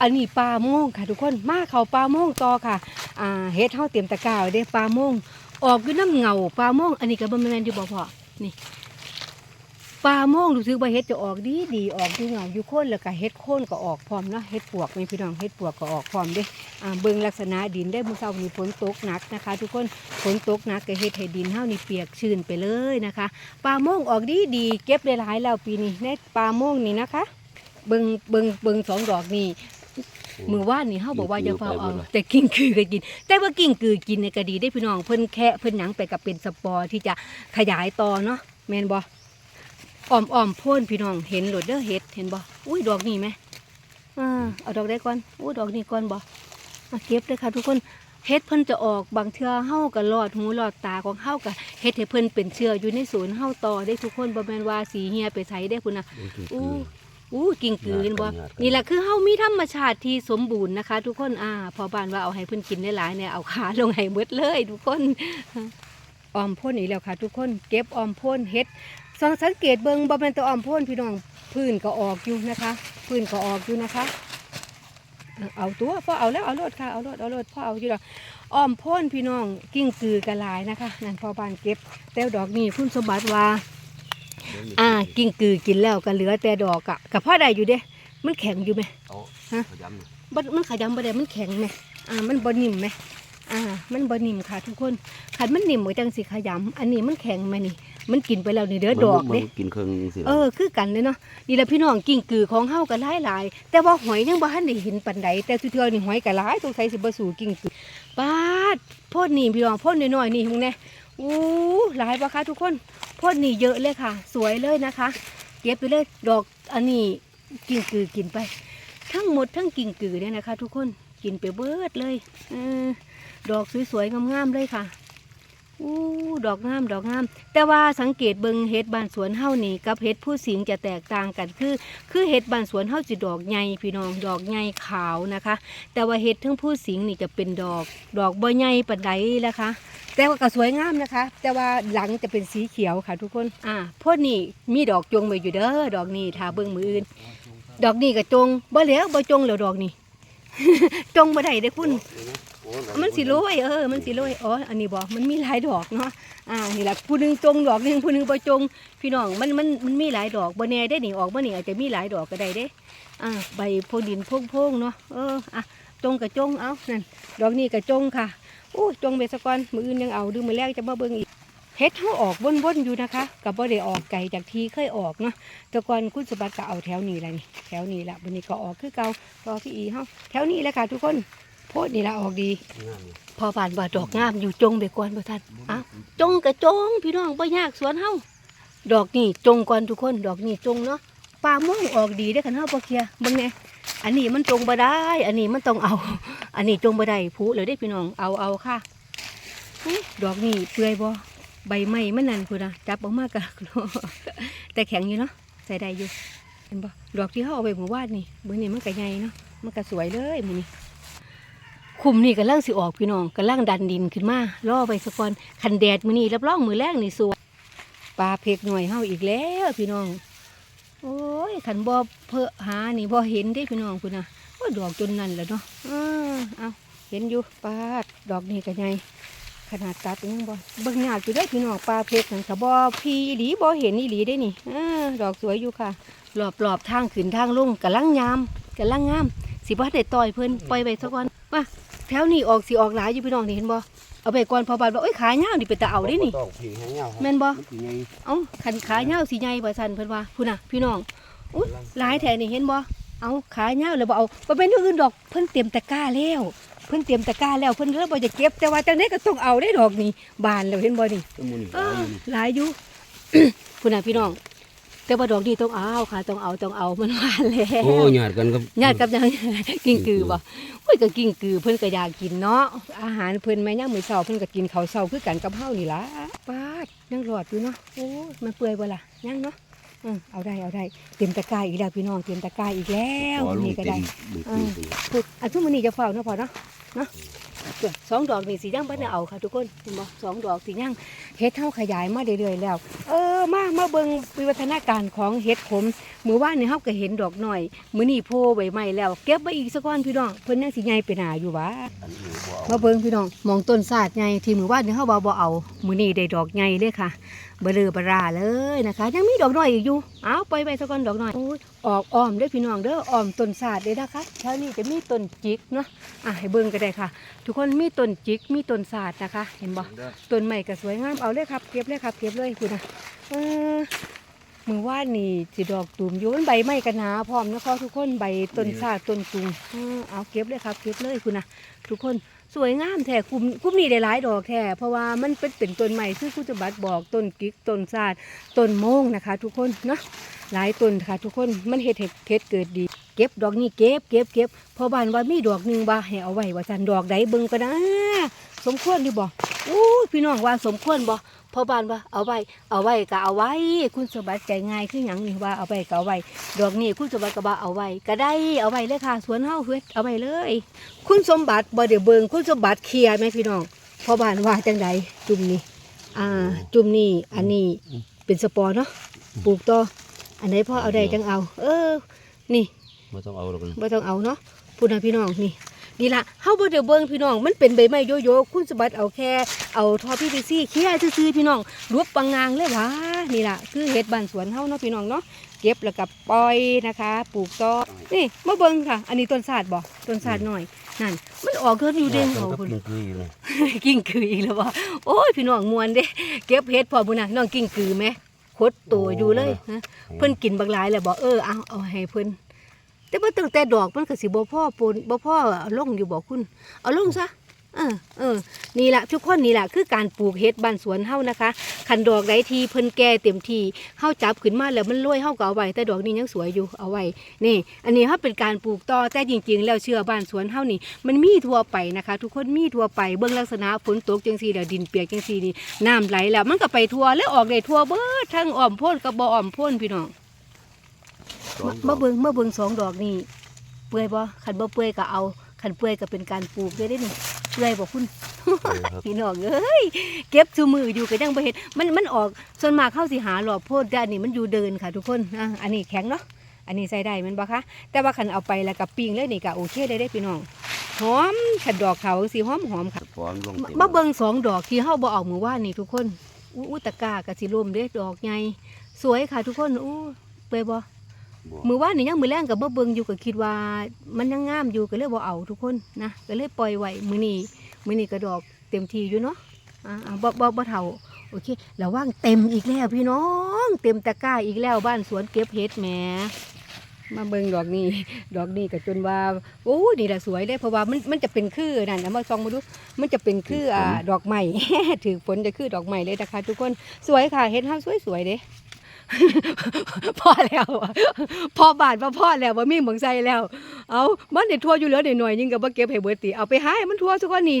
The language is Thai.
อันนี้ปลาโมงค่ะ ทุกคนมาเขาปลาโมงต่อค่ะอ่าเฮ็ดเฮาเตรียมตะกร้าไว้เด้ปลาโมงออกอยู่น้ำเงาปลาโมงอันนี้ก็บ่แม่นอยู่บ่พอนี่ปลาโมงรู้สึกว่าเฮ็ดจะออกดีดีออกอยู่เงาอยู่โคนแล้วก็เฮ็ดโคนก็ออกพร้อมเนาะเฮ็ดปวกนี่พี่น้องเฮ็ดปวกก็ออกพร้อมเด้อ่าเบิ่งลักษณะดินได้มื้อเช้านี้ฝนตกหนักนะคะ ทุกคนฝนตกหนักก็เฮ็ดให้ดินเฮานี่เปียกชื้นไปเลยนะคะปลาโมงออกดีดีเก็บได้หลายแล้วปีนี้ในปลาโมงนี่นะคะ เบิ่งเบิ่งเบิ่งสองดอกนี่ มือว่านนี่เฮาบอกว่าอย่าเฝ้าเอาแต่กิ้งกือก็กิน แต่ว่ากิ้งกือกินเนี่ยก็ดีได้พี่น้องเพิ่นแค่เพิ่นหยังไปกับเป็นสปอร์ที่จะขยายต่อเนาะแม่นบ่อ้อมอ้อมโพ่นพี่น้องเห็นโหลดเด้อเฮ็ดเห็นบ่อุ้ยดอกนี่ไหมอ่าเอาดอกได้ก่อนอุ้ยดอกนี่ก่อนบ่มาเก็บเลยค่ะทุกคนเฮ็ดเพิ่นจะออกบางเทื่อเฮาก็รอดหูรอดตาของเฮาก็เฮ็ดให้เพิ่นเป็นเชื้ออยู่ในสวนเฮาต่อได้ทุกคนบ่แม่นว่าสีเหียไปไสได้พุ่นน่ะอู้ อู้กิ่งกืนบ่ญาติกันนี่แหละคือเฮามีธรรมชาติที่สมบูรณ์นะคะ ทุกคนอ่าพอบ้านว่าเอาให้เพิ่นกินได้หลายเนี่ยเอาขาลงให้หมดเลย ทุกคนออมพ่นอีกแล้วค่ะ ทุกคนเก็บออมพ่นเฮ็ดสังสังเกตเบิ่งบ่แม่นแต่ออมพ่นพี่น้องพื้นก็ออกอยู่นะคะพื้นก็ออกอยู่นะคะเอาเอาตัวพอเอาแล้วเอารถค่ะเอารถเอารถพอเอาอยู่ดอกออมพ่นพี่น้องกิ้งกือกระลายนะคะ นั่นพอบ้านเก็บ แต่ดอกนี้คุณสมบัติว่า อ่ากิ้งกือกินแล้วก็เหลือแต่ดอกอะกับพ่อได้อยู่เด้ มันแข็งอยู่ไหมเอาฮะขยำนี่บ่มันขยำบ่ได้มันแข็งไหมอ่า มันบ่นิ่มไหมอ่า มันบ่นิ่มค่ะ ทุกคนขันมันนิ่มก็จังสิขยำอันนี้มันแข็งไหมนี่ มันกินไปแล้วนี่เด้อดอกมันเด้กินเครื่องสิเออคือกันเลยเนาะนี่แหละพี่น้องกิ้งกือของเฮาก็หลายหลายๆแต่ว่าหอยยังบ่ทันได้เห็นปานใดแต่ทุกเทื่อนี่หอยก็หลายสงสัยสิบ่สู่กิ้งกือปาดโพดนี่พี่น้องโพดน้อยๆนี่มึงแน่ อู้หลายบ่คะทุกคนพดนี่เยอะเลยค่ะ สวยเลยนะคะ เก็บไปเลยดอกอันนี้กิ้งกือกินไป ทั้งหมดทั้งกิ้งกือเนี่ยนะคะ ทุกคนกินไปเบิดเลยเออดอกสวยๆงามๆเลยค่ะอู้ดอกงามดอกงาม แต่ว่าสังเกตเบิงเห็ดบานสวนเฮานี่กับเห็ดผู้สิงจะแตกต่างกันคือ คือเห็ดบานสวนเฮาสิดอกใหญ่พี่น้องดอกใหญ่ขาวนะคะ แต่ว่าเห็ดทั้งผู้สิงนี่จะเป็นดอก ดอกบ่ใหญ่ปานใดนะคะ แต่ว่าก็สวยงามนะคะ แต่ว่าหลังจะเป็นสีเขียวค่ะทุกคนอ่าพวกนี้มีดอกจงไว้อยู่เด้อดอกนี้ถ้าเบิ่งมืออื่น ดอกนี้ก็จงบ่แล้วบ่จงแล้วดอกนี้ จงบ่ได้เด้อคุณโอ้มันสิโรยเออ มันสิโรยอ๋อ อันนี้บอกมันมีหลายดอกเนาะ อ่า นี่แหละผู้หนึงจงดอกหนึงผู้หนึงบ่จง พี่น้อง มัน มัน มันมีหลายดอกบ่แน่ได้นี่ออกบ่นี่อาจจะมีหลายดอกก็ได้เด้ อ่า ใบโพดินโพงๆเนาะ เออ อะ จงกับจง เอานั่น ดอกนี้กับจงค่ะ อู้จงไปสกอนมืออื่นยังเอาดูมือแรกจะมาเบิ่งอีกเฮ็ดเฮาออกวนๆอยู่นะคะกับบ่ได้ออกไกลจากทีเคยออกเนาะแต่ก่อนคุณสมบัติก็เอาแถวนี้แหละนี่แถวนี้ละวันนี้ก็ออกคือเก่าตอพี่อีเฮาแถวนี้แหละค่ะทุกคนโพดนี่ละออกดี พอผ่านว่าดอกงามอยู่จงไปก่อนบ่ท่านอ้าวจงกับจงพี่น้องบ่ยากสวนเฮาดอกนี่จงก่อนทุกคน ดอกนี่จงเนาะปลาม่วงออกดีได้อคันเฮาบ่เคลียร์เบิ่งแน่ อันนี้มันจงบ่ได้ อันนี้มันต้องเอา อันนี้จงบ่ได้ผู้เลยได้พี่น้อง เอาเอาค่ะดอกนี่เปื่อยบ่ใบไม้มันนั่นพุ่นนะจับออกมากะแต่แข็งอยู่เนาะใส่ได้อยู่เห็นบ่ดอกที่เฮาเอาไปเมื่อวานนี่เบิ่งนี่มันก็ใหญ่เนาะมันก็สวยเลยมือนี้คุมนี่กำลังสิออกพี่น้องกำลังดันดินขึ้นมาล่อไปสะก่อนคันแดดมือนี้รับรองมือแรกนี่สวยปลาเพกหน่วยเฮาอีกแล้วพี่น้อง โอ้ยขันบ่เพอหานี่บ่เห็นเด้พี่น้องคุณน่ะว่าดอกจนนั่นแหละเนาะเออเอาเห็นอยู่ปาดดอกนี่ก็ใหญ่ขนาดตัดยังบ่เบิ่งยากอยู่ได้พี่น้องปลาเพกนั่นบ่พีหลีบ่เห็นอีหลีได้นี่เอดอกสวยอยู่ค่ะรอบๆทางขึ้นทางลงกำลังยามกำลังงาม สิบ่ได้ต่อยเพิ่นปล่อยไว้ซะก่อนว่าแถวนี้ออกสิออกหลายอยู่พี่น้องนี่เห็นบ่ เอาไปก่อนพอบาดว่าเอ้ยขายาวนี่เป็นตาเอาได้นี่ต้องผิงให้เงาแม่นบ่มันสิใหญ่เอ้าขันขายาวสิใหญ่บ่ซั่นเพิ่นว่าพุ่นน่ะพี่น้องอุ้ยหลายแถนี่เห็นบ่เอาขายาวแล้วบ่เอาบ่เป็นอย่างอื่นดอกเพิ่นเตรียมตะกร้าแล้วเพิ่นเตรียมตะกร้าแล้วเพิ่นเลยบ่จะเก็บแต่ว่าจังได๋ก็ต้องเอาได้ดอกนี่บานแล้วเห็นบ่นี่ก็มูนี่เอหลายอยู่หลายอยู่พุ่นน่ะพี่น้อง แต่ว่าดอกนี้ต้องเอาค่ะต้องเอาต้องเอามันหวานแล้วโอ้ญาติกันกับญาติกับยังกิ้งกือบ่โอ้ยก็กิ้งกือเพิ่นก็อยากกินเนาะอาหารเพิ่นแม่ย่างมื้อเช้าเพิ่นก็กินข้าวเช้าคือกันกับเฮานี่ล่ะปาดยังรอดอยู่เนาะโอ้ยมันเปื่อยบ่ล่ะยังเนาะเออเอาได้เอาได้เต็มตะกร้าอีกแล้วพี่น้องเต็มตะกร้าอีกแล้วขอลูนี่กก็เต็ได้มบึกเออบึกพูดอันทุกมื้อนี้จะเฝ้าเนาะพอเนาะเนาะเดี๋ยว สองดอกนี่สิยังบ่ได้เอาค่ะทุกคนเห็นบ่สองดอกสิยังเฮ็ดเฮาขยายมาเรื่อยๆแล้ว เออมามาเบิ่งวิวัฒนาการของเฮ็ดขมมื้อวานนี่เฮาก็เห็นดอกหน้อยมื้อนี้โพใบไม้แล้วเก็บไว้อีกสักก้อนพี่น้องเพิ่นยังสิใหญ่ไปหนาอยู่วะอันนี้บ่เอามาเบิ่งพี่น้องมองต้นสาดใหญ่ที่มื้อวานนี่เฮาบ่บ่เอามื้อนี้ได้ดอกใหญ่เลยค่ะเบลือบราเลยนะคะ ยังมีดอกน้อยอีกอยู่เอาปล่อยไปสักก้อนดอกน้อยโอ้ย ออกอ้อมเด้อพี่น้องเด้ออ้อมต้นสาดเลยนะคะแถวนี้จะมีต้นจิกเนาะอะให้เบิ่งก็ได้ค่ะ ทุกคนมีต้นจิกมีต้นสาดนะคะ เห็นบ่เด้อต้นใหม่ก็สวยงามเอาเลยครับเก็บเลยครับเก็บเลยคุณนะเออ มือว่านี่สิดอกตูมอยู่มันใบไม้กันหนาพร้อมนะคะทุกคนใบต้นซาต้นตุงเออเอาเก็บเลยครับเก็บเลยคุณนะทุกคนสวยงามแท้คุ้มคุ้มนี่ได้หลายดอกแท้เพราะว่ามันเป็นเป็นต้นใหม่คือคุณจะบัตรบอกต้นกิ๊กต้นซาดต้นโมงนะคะ ทุกคนเนาะหลายต้นค่ะ ทุกคนมันเห็ดเห็ดเห็ดเกิดดี เก็บดอกนี้เก็บเก็บเก็บพอบ้านว่ามีดอกหนึ่งว่าให้เอาไว้ว่าจันดอกใดเบิ่งก็นะ สมควรดีบ่อู้ยพี่น้องว่าสมควรบ่พ่อบ้านว่าเอาไว้ เอาไว้ก็เอาไว้ คุณสมบัติใจง่ายคือหยังนี่ว่าเอาไว้ก็เอาไว้ ดอกนี้คุณสมบัติก็บ่าเอาไว้ ก็ได้เอาไว้เลยค่ะสวนเฮาเฮ็ดเอาไว้เลย คุณสมบัติบ่เดี๋ยวเบิ่งคุณสมบัติเคลียร์ไหมพี่น้องพ่อบ้านว่าจังใดจุ่มนี้อ่า จุ่มนี้อันนี้เป็นสปอร์เนาะปลูกต่ออันไหนพ่อเอาได้จังเอา เออ นี่บ่ต้องเอาหรอกนะบ่ต้องเอาเนาะพูดนะพี่น้องนี่ นี่ละเฮาบ่ได้เบิ่งพี่น้อง มันเป็นใบไม้โยโย่คุณสมบัติเอาแค่เอาทอพีพีซีเคลียร์ซื่อๆพี่น้องรวบปังงางเลยหว่านี่ล่ะคือเฮ็ดบ้านสวนเฮาเนาะพี่น้องเนาะเก็บแล้วก็ปล่อยนะคะ ปลูกต่อนี่มาเบิ่งค่ะ อันนี้ต้นสาดบ่ต้นสาดหน่อยนั่นมันออกเกินอยู่เด้งเอาก็พุ่นกินคืออยู่เลยกิ้งกืออีกแล้วบ่โอ้ยพี่น้องมวนเด้ เก็บเฮ็ดพอบุญน่ะน้องกิ้งกือไหมโคตรโตอยู่เลยฮะเพิ่นกินบักหลายแล้วบอกเออเอาเอาให้เพิ่น แต่ว่าตั้งแต่ดอกมันก็สิบ่พ่อปนบ่พ่อเอาลงอยู่บอกคุณ เอาลงซะเออเออนี่แหละทุกคนนี่แหละคือการปลูกเฮ็ดบ้านสวนเฮานะคะคันดอกใดทีเพิ่นแก่เต็มทีเฮาจับขึ้นมาแล้วมันรวยเฮาก็เอาไว้แต่ดอกนี้ยังสวยอยู่เอาไว้นี่ อันนี้เฮาเป็นการปลูกต่อแต่จริง ๆ แล้วเชื่อบ้านสวนเฮานี่ มันมีทั่วไปนะคะ ทุกคนมีทั่วไปเบิ่งลักษณะฝนตกจังซี่แล้วดินเปียกจังซี่นี่น้ำไหลแล้วมันก็ไปทั่วแล้วออกได้ทั่วเบิดทั้งอ้อมโพ้นกับบ่อ้อมโพ้นพี่น้อง มามาเบิ่งมาเบิ่งสองดอกนี่เปื่อยบ่ขันบ่เปื่อยก็เอาขันเปื่อยก็เป็นการปลูกได้เด้นี่เปื่อยบ่คุณพี่น้องเอ้ยเก็บซูมืออยู่ก็ยังบ่เฮ็ดมันมันออกส่วนมากเข้าสิหาหลอบโพดแต่อันนี้มันอยู่เดินค่ะทุกคนอะอันนี้แข็งเนาะอันนี้ใส่ได้แมันบ่คะแต่ว่าขันเอาไปแล้วก็ปิ้งเลยนี่ก็โอเคได้เด้พี่น้องหอมขันดอกเขาสิหอมหอมค่ะฟอนลงมาต็มาเบิ่งสองดอกที่เฮาบ่เอามือว่านนี่ทุกคนอู้อู้ตะกร้าก็สิล่มเด้ดอกใหญ่สวยค่ะทุกคนอู้เปื่อยบ่บ่ มือว่านนี่ยังมือแรงกับเมื่อเบิงอยู่ก็คิดว่า มันยังงามอยู่ก็เลยบ่เอาทุกคนนะก็เลยปล่อยไว้มือนี้มือนี้ก็ดอกเต็มทีอยู่เนาะอ่าบ่บ่บ่เท่าโอเคแล้วว่างเต็มอีกแล้วพี่น้อง เต็มตะกร้าอีกแล้วบ้านสวนเก็บเห็ดแหมมาเบิงดอกนี้ ดอกนี้ก็จนว่าโอ้นี่แหละสวยเลยเพราะว่ามันมันจะเป็นคือนั่นเอามาส่องมาดูมันจะเป็นคืออ่าดอกไม้ถือฝนจะคือดอกไม้เลยนะคะทุกคนสวยค่ะเห็ดห้าสวยสวยเด้ พ่อแล้วอะพอบาทมาพ่อแล้วว่ามีหมองใส่แล้ว เอามันเด็ดทั่วอยู่เหลือเด็ดหน่อยยิงกับว่าเก็บให้เบิดติเอาไปหาให้มันทั่วทุกคนนี่